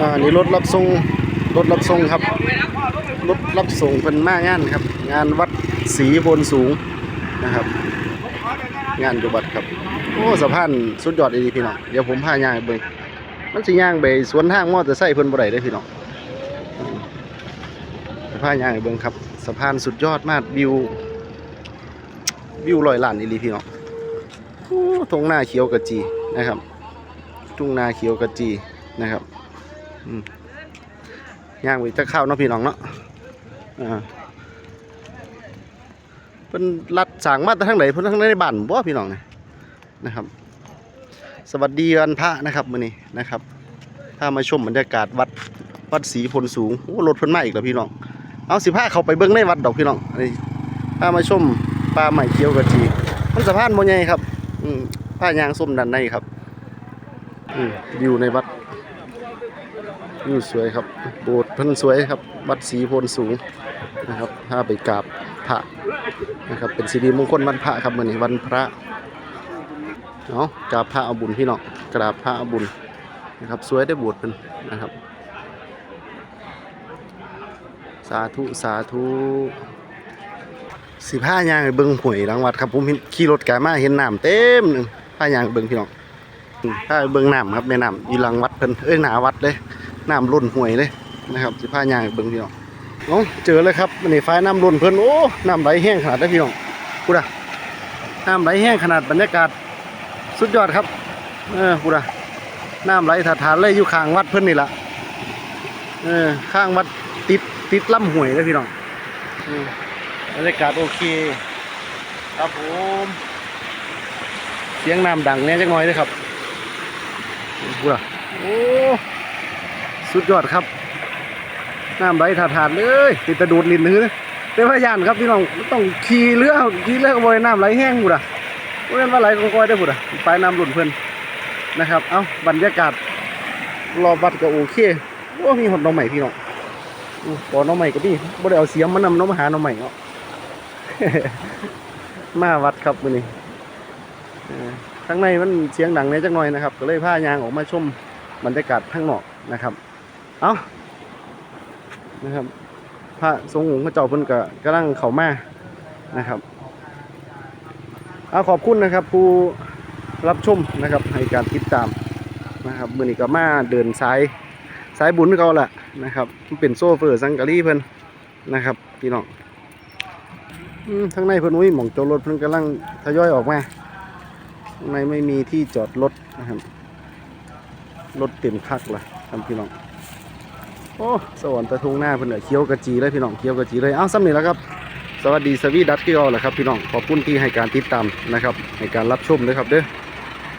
อ่านี่รถรับส่งรถรับส่งครับรถรับส่งเป็นมางานครับ งานวัดศรีโพนสูงนะครับ งานอยู่บัดครับโอ้สะพานสุดยอดดีพี่น้องเดี๋ยวผมพาย่างไปเบิ่งมันสิย่างไปสวนทางมอเตอร์ไซค์เพิ่นบ่ได้เด้พี่น้องพาย่างไปเบิ่งครับสะพานสุดยอดมากวิว วิวลอยล้านอีหลีพี่น้องโอ้ทงหน้าเขียวกะจีนะครับ ทุ่งนาเขียวกะจีนะครับ ย่างไปจะเข้าวเนาะพี่น้องเนาะอ่าเป็นรัดสางมาแต่ทางไหนเพิ่นทางในบ้านบ่พี่น้องเนี่ยนะครับ สวัสดีวันพระนะครับมื้อนี้นะครับ ถ้ามาชมบรรยากาศวัดวัดศรีพลสูงโอ้รถเพิ่นมาอีกแล้วพี่น้อง เอาสิพาเขาไปเบิ่งในวัดดอกพี่น้องนี่ถ้ามาชมปลาใหม่เขียวกระจีมันสะพานบ่ใหญ่ครับ อืมผ้ายางส้มด้านในครับ อืมวิวในวัด วิวสวยครับ โบสถ์พิ่นสวยครับ วัดศรีโพนสูงนะครับถ้าไปกราบพระนะครับ เป็นสิริมงคลวันพระครับมื้อนี้วันพระเนาะกราบพระเอาบุญพี่น้องกราบพระเอาบุญนะครับ สวยได้โบสถ์เพิ่นนะครับ สาธุสาธุสิผ้ายางเบิ่งหวยหลังวัดครับผมขี่รถกามาเห็นน้ำเต็มหนึงผ้ายางเบิ่งพี่น้องถ้าเบิ่งน้ำครับแม่น้ำอยู่หลังวัดเพิ่นเอ้ยหนาวัดเลย น้ำล้นห่วยเลยนะครับสิพายางเบิ่งพี่น้องเอ้าเจอเลยครับนนี้ฟ้ายน้ำล้นเพิ่นโอ้น้ำไหลแห้งขนาดได้พี่น้องพูดอะน้ำไหลแห้งขนาดบรรยากาศสุดยอดครับเออพูดอะน้ำไหลถาฐานเลยอยู่ข้างวัดเพิ่นนี่ละเออข้างวัดติดติดลำห้วยเลยพี่น้องบรรยากาศโอเค ครับผมเสียงน้ำดังแน่จังหน่อยเลยครับกูล่ะโอ้ สุดยอดครับ น้ำไหลถาดถาดเลยติดตะดูดลินเลยเป็นพยานครับพี่น้องต้องขี่เรือขี่เรือบ่อยน้ำไหลแห้งกูล่ะเพราะฉะนั้นว่าไหลกอยได้บุล่ะปลายน้ำหลุนเพิ่นนะครับ เอ้าบรรยากาศรอบวัดก็โอเคโอ้มีหดน้องใหม่พี่น้องปอน้องใหม่ก็ดีบ่ได้เอาเสียมมานำน้องมาหาน้องใหม่เนาะมาวัดครับมื้อนี้เออข้างในมันเสียงดังเนี่ยจักหน่อยนะครับ ก็เลยพายางออกมาชมบรรยากาศข้างนอกนะครับ เอานะครับ พระทรงองค์พระเจ้าเพิ่นก็กำลังเข้ามานะครับเอาขอบคุณนะครับ ผู้รับชมนะครับให้การติดตามนะครับมือนี้ก็มาเดินสายสายบุญเขาแหละนะครับเป็นโซ่เฟอร์สังกะรีเพิ่นนะครับพี่น้องอืมข้งในเพิ่นอุ้ยหม่องจอดรถเพิ่นกำลังทยอยออกมาข้างในไม่มีที่จอดรถนะครับรถเต็มคักละท่านพี่น้อง โอ้สวรรค์ตะทุ่งหน้าเพื่อน่ะเคี้ยวกระจีเลยพี่น้องเคี้ยวกระจีเลยเอ้าซ้ำนี่แล้วครับ สวัสดีสวีดัตที่เราแหละครับพี่น้องขอบคุณที่ให้การติดตามนะครับ ให้การรับชมด้วยครับเด้อ